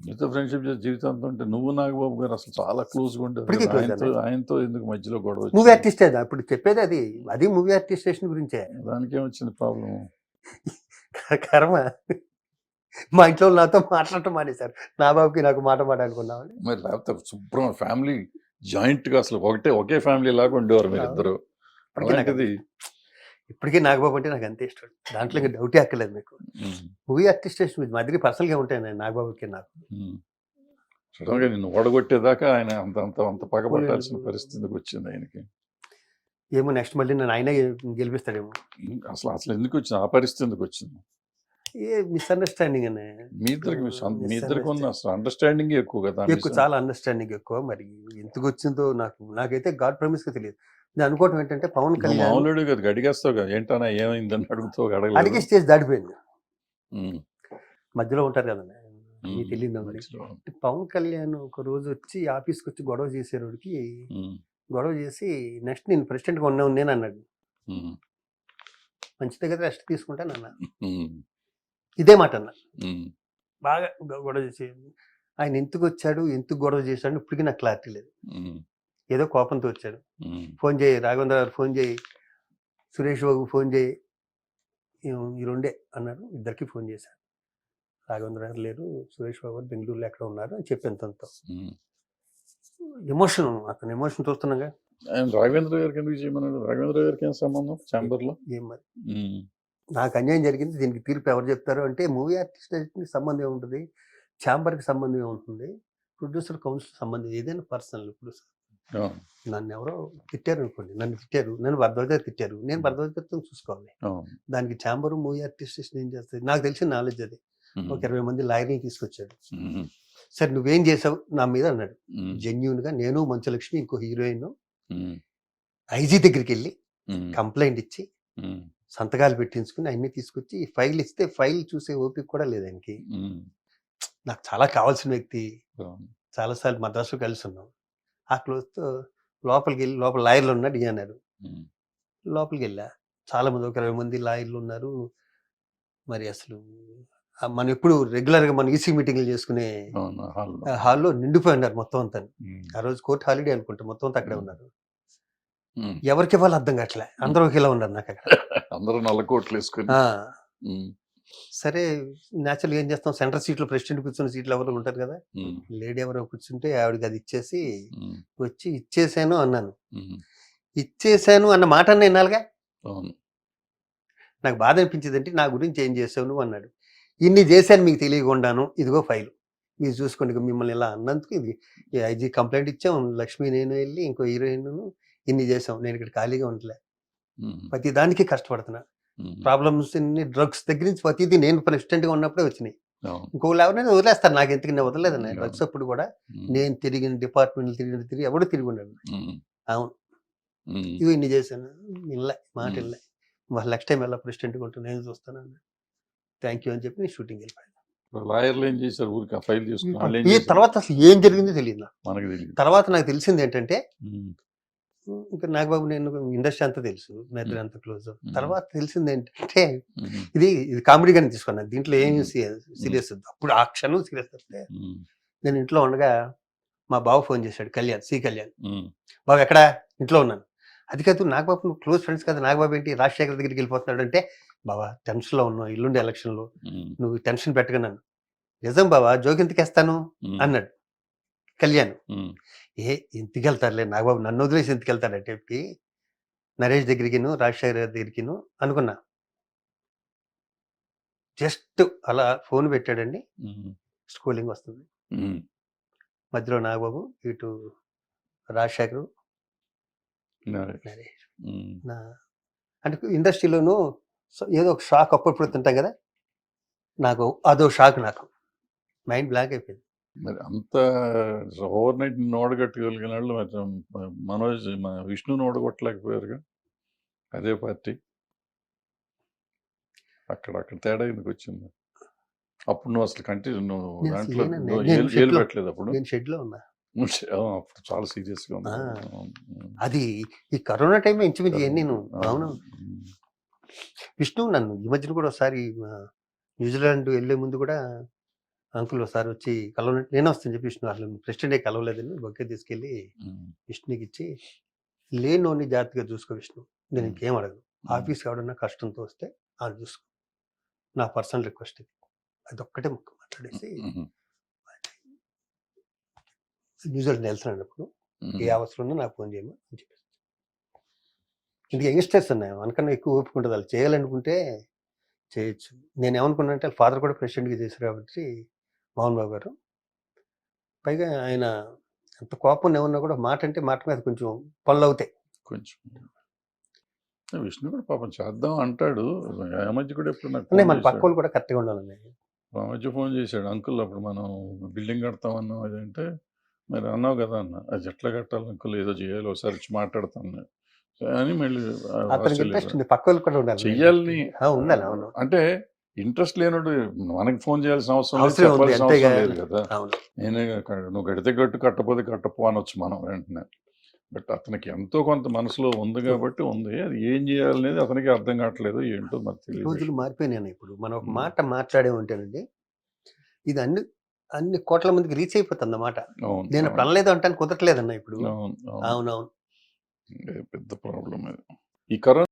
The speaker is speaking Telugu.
మీతో ఫ్రెండ్షిప్ చేసి జీవితాంతం ఉంటే నువ్వు నాగబాబు గారు అసలు చాలా క్లోజ్గా ఉండేది ఆయనతో. ఆయనతో ఎందుకు మధ్యలో గొడవ మూవీ? ఆర్టిస్ట్ ఇప్పుడు చెప్పేది అది. అది మూవీ ఆర్టిస్టేషన్ గురించే. దానికి ఏమొచ్చింది ప్రాబ్లం కర్మ. మా ఇంట్లో నాతో మాట్లాడటం మానేశారు. నా బాబుకి నాకు మాట మాట అనుకున్నామని మరి లేకపోతే శుభ్రం ఫ్యామిలీ జాయింట్గా అసలు ఒకటే ఒకే ఫ్యామిలీ లాగా ఉండేవారు మీరు ఇద్దరు అలాంటిది ఇప్పటికీ నాగబాబు అంటే నాకు అంతే ఇష్టం. దాంట్లో ఇంకా డౌటే అక్కర్లేదు మీకు. మూవీ ఆర్టిస్టేషన్ మా దగ్గర పర్సనల్గా ఉంటాయి నేను నాగబాబుకి నాకు. ఉమ్. సడన్గా నిన్ను ఓడగొట్టేదాకా ఆయన అంత అంత అంత పగబట్టాల్సిన పరిస్థితికి వచ్చింది ఆయనకి. ఏమో నెక్స్ట్ మళ్ళీ నేను ఆయనే గెలిపిస్తాడేమో. అసలు అసలు ఎందుకు వచ్చింది? ఆ పరిస్థితి ఎందుకు వచ్చింది? ఏ మిస్అండర్స్టాండింగ్ అనే. మీ ఇద్దరికి మీ ఇద్దరికి ఉన్న. అసలు అండర్స్టాండింగ్ ఎక్కువ కదా ఎక్కువ చాలా అండర్స్టాండింగ్ ఎక్కువ. మరి ఎందుకు వచ్చిందో నాకు నాకైతే గాడ్ ప్రామిస్గా తెలియదు. నేను అనుకోవటం ఏంటంటే పవన్ కళ్యాణ్ మామూలుడు కదా అడిగేస్తావు కదా ఏంటన్నా ఏమైందని అడుగుతావు అడిగే అడగలేదు స్టేజ్ దాటిపోయింది. మధ్యలో ఉంటారు కదా మీకు తెలియదు మరి. పవన్ కళ్యాణ్ ఒక రోజు వచ్చి ఆఫీస్కి వచ్చి గొడవ చేసేవాడికి గొడవ చేసి నెక్స్ట్ నేను ప్రెసిడెంట్గా ఉన్నాను నేను అన్నాడు మంచిదే కదా రెస్ట్ తీసుకుంటాను అన్న ఇదే మాట అన్న. బాగా గొడవ చేసి ఆయన ఎందుకు వచ్చాడు ఎందుకు గొడవ చేశాడు ఇప్పటికీ నాకు క్లారిటీ లేదు. ఏదో కోపంతో వచ్చాడు ఫోన్ చేయి రాఘవేంద్ర గారు ఫోన్ చేయి సురేష్ బాబు ఫోన్ చేయి ఈ- రెండే అన్నారు. ఇద్దరికి ఫోన్ చేశారు. రాఘవేంద్ర గారు లేరు సురేష్ బాబు గారు బెంగళూరులో ఎక్కడ ఉన్నారు అని చెప్పి తనతో. ఎమోషన్ అతను ఎమోషన్ చూస్తున్నాగా ఆయన రాఘవేంద్ర గారికి ఎందుకు చేయమన్నాడు? రాఘవేంద్ర గారికి ఏం సంబంధం? ఛాంబర్లో ఏం మరి? నాకు అన్యాయం జరిగింది. దీనికి తీర్పు ఎవరు చెప్తారు అంటే మూవీ ఆర్టిస్ట్ సంబంధం ఏముంటుంది? ఛాంబర్కి సంబంధం ఏముంటుంది? ప్రొడ్యూసర్ కౌన్సిల్ సంబంధం ఏదైనా పర్సనల్ ఇప్పుడు నన్ను ఎవరో తిట్టారు అనుకోండి నన్ను తిట్టారు నన్ను భరద్వాజ తిట్టారు నేను భరద్వాజతో చూసుకోవాలి. ఆ, దానికి ఛాంబర్ మూవీ ఆర్టిస్ట్ ఏం చేస్తుంది నాకు తెలిసిన నాలెడ్జ్ అది. ఒక ఇరవై మంది లాయర్ని తీసుకొచ్చాడు. సరే నువ్వేం చేసావు? నా మీద అన్నాడు. జెన్యున్గా నేను మంచులక్ష్మి ఇంకో హీరోయిన్ ఐజీ దగ్గరికి వెళ్ళి కంప్లైంట్ ఇచ్చి సంతకాలు పెట్టించుకుని అన్ని తీసుకొచ్చి ఫైల్ ఇస్తే ఫైల్ చూసే ఓపిక కూడా లేదు ఆయనకి. నాకు చాలా కావాల్సిన వ్యక్తి. చాలాసార్లు మద్రాసులో కలిసి ఉన్నాం. ఆ క్లోజ్తో లోపలికి వెళ్ళి లోపల లాయర్లు ఉన్నాడు అన్నారు లోపలికి వెళ్ళా చాలా మంది ఒక ఇరవై మంది లాయర్లు ఉన్నారు మరి అసలు మనం ఎప్పుడు రెగ్యులర్గా మనం ఈసీ మీటింగ్లు చేసుకునే హాల్లో. నిండిపోయి ఉన్నారు మొత్తం అంతా. ఆ రోజు కోర్టు హాలిడే అనుకుంటా మొత్తం అంతా అక్కడే ఉన్నారు. ఎవరికి ఇవ్వాలి అర్థం కావట్లే. అందరూ ఒకేలా ఉన్నారు నాకు అక్కడ అందరూ నల్ల కోట్లు వేసుకుని. సరే న్యాచురల్గా ఏం చేస్తాం? సెంటర్ సీట్లో ప్రెసిడెంట్ కూర్చున్న సీట్లు ఎవరు ఉంటారు కదా? లేడీ ఎవరో కూర్చుంటే ఆవిడకి అది ఇచ్చేసి వచ్చి ఇచ్చేసాను అన్నాను. ఇచ్చేసాను అన్న మాట అన్న వినాలిగా నాకు బాధ అనిపించింది అంటే నా గురించి ఏం చేసావు నువ్వు అన్నాడు. ఇన్ని చేశాను మీకు తెలియకుండాను ఇదిగో ఫైల్. మీరు చూసుకోండి మిమ్మల్ని ఇలా అన్నందుకు ఇది ఐజీ కంప్లైంట్ ఇచ్చాం లక్ష్మి నేను వెళ్ళి ఇంకో హీరోయిన్ ఇన్ని చేసాం నేను ఇక్కడ ఖాళీగా ఉండలే. ప్రతి దానికి కష్టపడుతున్నా. ప్రాబ్లమ్స్ డ్రగ్స్ దగ్గర నుంచి ప్రతిదీ నేను ప్రెసిడెంట్గా ఉన్నప్పుడే వచ్చినాయి. ఇంకోళ్ళు ఎవరైనా వదిలేస్తారు. నాకు ఎందుకు నేను వదలలేదన్న అవును. డ్రగ్స్ అప్పుడు కూడా నేను తిరిగిన డిపార్ట్మెంట్లు తిరిగిన తిరిగి ఎవడు తిరిగి ఉన్నాడు అవును. ఇవి ఇన్ని చేశాను. ఇల్లే మాట. ఇల్లే నెక్స్ట్ టైం ఎలా ప్రెసిడెంట్గా ఉంటాను నేను చూస్తాను థ్యాంక్ యూ అని చెప్పి నేను షూటింగ్ వెళ్ళిపోయాను. లాయర్లు ఏం చేశారు? ఊరికి ఫైల్? తర్వాత అసలు ఏం జరిగిందో తెలియదు నాకు. తర్వాత నాకు తెలిసింది ఏంటంటే ఇంకా నాగబాబు నేను ఇండస్ట్రీ అంతా తెలుసు మెదడు మ్మ్. అంత క్లోజ్. తర్వాత తెలిసింది ఏంటంటే ఇది ఇది కామెడీగానే తీసుకున్నాను. దీంట్లో ఏం. సీరియస్ అప్పుడు ఆ క్షణం సీరియస్ వస్తే నేను ఇంట్లో ఉండగా మా బావ ఫోన్ చేశాడు కళ్యాణ్ సి కళ్యాణ్. బాబు ఎక్కడా? ఇంట్లో ఉన్నాను. అది కాదు నాగబాబు నువ్వు క్లోజ్ ఫ్రెండ్స్ కదా. నాగబాబు ఏంటి? రాజశేఖర్ దగ్గరికి వెళ్ళిపోతున్నాడు అంటే బాబా టెన్షన్లో ఉన్నావు. ఇల్లుండే ఎలక్షన్లో నువ్వు టెన్షన్ పెట్టగా నన్ను. నిజం బాబా ఉమ్, అన్నాడు. కళ్యాణ్. ఏ ఇంటికి వెళ్తారులే నాగబాబు నన్ను వదిలేసి ఇంటికి వెళ్తాడంటే చెప్పి నరేష్ దగ్గరికిను రాజశేఖర్ గారి దగ్గరికిను అనుకున్నా. జస్ట్ అలా ఫోన్ పెట్టాడండి. స్కూలింగ్ వస్తుంది. మధ్యలో నాగబాబు ఇటు రాజశేఖరు నరేష్. అంటే ఇండస్ట్రీలోనూ ఏదో ఒక షాక్ అప్పుడప్పుడు తింటాం కదా? నాకు అదో షాక్ నాకు. మైండ్ బ్లాక్ అయిపోయింది. మరి అంత ఓవర్ నైట్ ఓడగట్టగలిగిన వాళ్ళు మరి మనోజ్ మన విష్ణుని ఓడగొట్టలేకపోయారుగా. అదే పార్టీ. అక్కడ అక్కడ తేడా ఎందుకు వచ్చింది అప్పుడు నువ్వు అసలు కంటిన్యూ నువ్వు దాంట్లో ఏలు- పెట్టలేదు అప్పుడు? నేను షెడ్లో ఉన్నా. అప్పుడు చాలా సీరియస్గా ఉంది ఆ. అవును. అది ఈ కరోనా టైం ఇంచుమించు నేను అవును. విష్ణు నన్ను ఈ మధ్యన కూడా ఒకసారి న్యూజిలాండ్ వెళ్ళే ముందు కూడా అంకుల్ ఒకసారి వచ్చి కలవనట్టు నేను వస్తాను చెప్పి విష్ణు అసలు ప్రెసిడెంటే కలవలేదని బొక్కే తీసుకెళ్ళి విష్ణుకి ఇచ్చి లేనోని జాగ్రత్తగా చూసుకో విష్ణు. నేను. ఇంకేం అడగను. ఆఫీస్ ఎవడన్నా కష్టంతో వస్తే అది చూసుకో. నా పర్సనల్ రిక్వెస్ట్ ఇది. అదొక్కటే ముక్క మాట్లాడేసి న్యూజిలాండ్ వెళ్తున్నాను అన్నప్పుడు ఏ అవసరం ఉన్నా నాకు ఫోన్ చేయమని అని చెప్పేసి. ఇందుకు యంగ్స్టర్స్ ఉన్నాయి. మనకన్నా ఎక్కువ ఓపిక ఉంటుంది. వాళ్ళు చేయాలనుకుంటే చేయొచ్చు. నేను ఏమనుకున్నా అంటే ఫాదర్ కూడా ప్రెసిడెంట్గా చేశారు కాబట్టి మోహన్ బాబు గారు. పైగా ఆయన ఎంత కోపం ఏమన్నా కూడా మాట అంటే మాట మీద కొంచెం పనులు అవుతాయి కొంచెం విష్ణు కూడా పాపం చేద్దాం అంటాడు. మధ్య కూడా ఎప్పుడు నాకు మన పక్క. వాళ్ళు కూడా కరెక్ట్గా ఉండాలండి. మధ్య ఫోన్ చేశాడు. అంకుల్ అప్పుడు మనం బిల్డింగ్ కడతామన్నాం అదంటే మరి అన్నావు కదా అన్న అది ఎట్లా కట్టాలి అంకుల్? ఏదో చేయాలి ఒకసారి వచ్చి మాట్లాడతాను అని మళ్ళీ చెయ్యాలని. అంటే ఇంట్రెస్ట్ లేనోడు మనకి ఫోన్ చేయాల్సిన అవసరం లేదు చెప్పాల్సిన. అవసరం లేదు కదా. నేనే నువ్వు కడితే కట్టు కట్టపోతే కట్టపో అనొచ్చు మనం వెంటనే. బట్ అతనికి ఎంతో కొంత మనసులో ఉంది కాబట్టి ఉంది. అది ఏం చేయాలనేది అతనికి అర్థం కావట్లేదు ఏంటో మరి తెలియదు. రోజులు మారిపోయినాయి ఇప్పుడు. మనం ఒక. మాట మాట్లాడే ఉంటేనండి ఇది అన్ని అన్ని కోట్ల మందికి రీచ్ అయిపోతుంది అన్నమాట. నేను అవును, అనలేదు అంటే కుదరట్లేదన్న ఇప్పుడు. అవును అవును. అవునవును. పెద్ద ప్రాబ్లం ఈ కరోనా